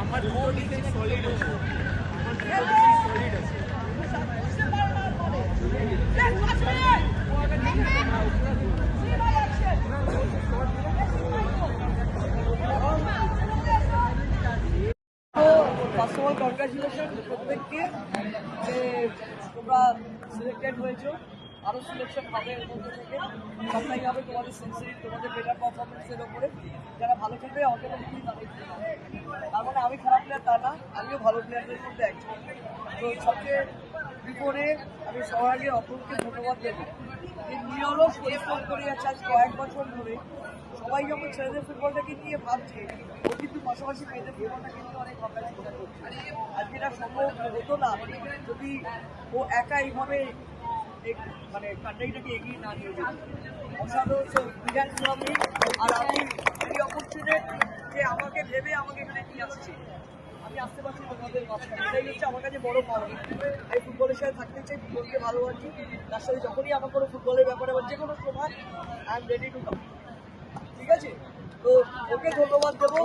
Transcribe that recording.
আমার দুটো defence solid আমার দুটো defence solid first of all congratulation প্রত্যেককে যে তোমরা সিলেক্টেড হয়েছো। আরও সিলেকশন হবে এর মধ্যে থেকে। সবটাই হবে তোমাদের সেন্সিটি তোমাদের বেটার পারফরমেন্সের ওপরে যারা ভালো খেলবে অটোমেটিকলি তাদের তার মানে আমি খারাপ প্লেয়ার তা না, আমিও ভালো প্লেয়ারদের মধ্যে একজন। তো সবচেয়ে বিপদে আমি সবার আগে অপরকে ধন্যবাদ দেবো যে নিরলস পরিশ্রম করে যাচ্ছে আজ কয়েক বছর ধরে। সবাই যখন ছেলেদের ফুটবলটাকে নিয়ে ভাবছে পাশাপাশি মেয়েদের ফুটবলটা কিন্তু অনেক ভাবনা আজকে এটা সম্ভব হতো না। যদি ও একা এইভাবে মানে কান্ট্রিটাকে এগিয়ে না নিয়ে যেত। আর আমি এই অপরচুনিটি যে আমাকে ভেবে আমাকে এখানে নিয়ে আসছে। আমি আসতে পারছি তোমাদের মাঝখানে। এটাই হচ্ছে আমার কাছে বড় পাওয়া আমি ফুটবলের সাথে থাকতে চাই, ফুটবলকে ভালোবাসি। তার সাথে যখনই আমার কোনো ফুটবলের ব্যাপারে বা কোনো সময় আই রেডি টু কাম ঠিক আছে? তো ওকে ধন্যবাদ দেবো।